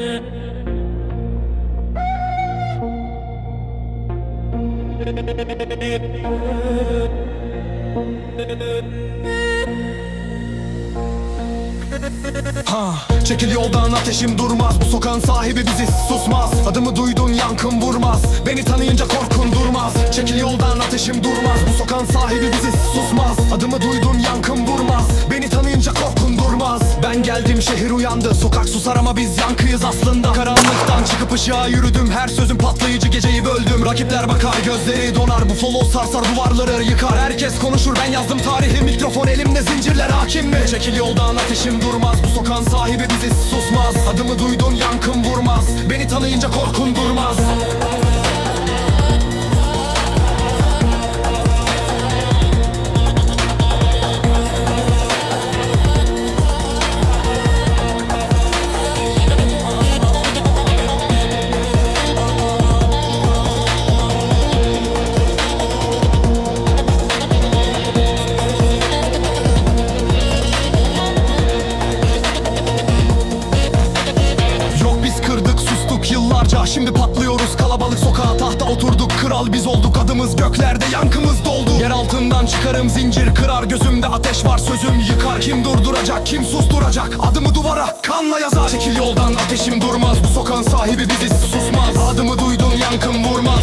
Ha, çekil yoldan ateşim durmaz. Bu sokağın sahibi bizi susmaz. Adımı duydun yankın vurmaz. Beni tanıyınca korkun durmaz. Çekil yoldan ateşim durmaz. Bu sokağın sahibi bizi susmaz. Adımı duydun yankın vurmaz. Beni tanıyınca geldim şehir uyandı. Sokak susar ama biz yankıyız aslında. Karanlıktan çıkıp ışığa yürüdüm. Her sözüm patlayıcı geceyi böldüm. Rakipler bakar gözleri donar. Bu follow sarsar duvarları yıkar. Herkes konuşur ben yazdım tarihi. Mikrofon elimde zincirler hakim mi? Çekil yoldan ateşim durmaz. Bu sokağın sahibi bizi susmaz. Adımı duydun yankın vurmaz. Beni tanıyınca korkun durmaz parça Şimdi patlıyoruz kalabalık sokağa Tahta oturduk. Kral biz olduk Adımız göklerde yankımız doldu. Yer altından çıkarım zincir kırar Gözümde ateş var. Sözüm yıkar Kim durduracak kim susturacak? Adımı duvara kanla yazar. Çekil yoldan ateşim durmaz. Bu sokağın sahibi biziz susmaz. Adımı duydun yankım vurmaz.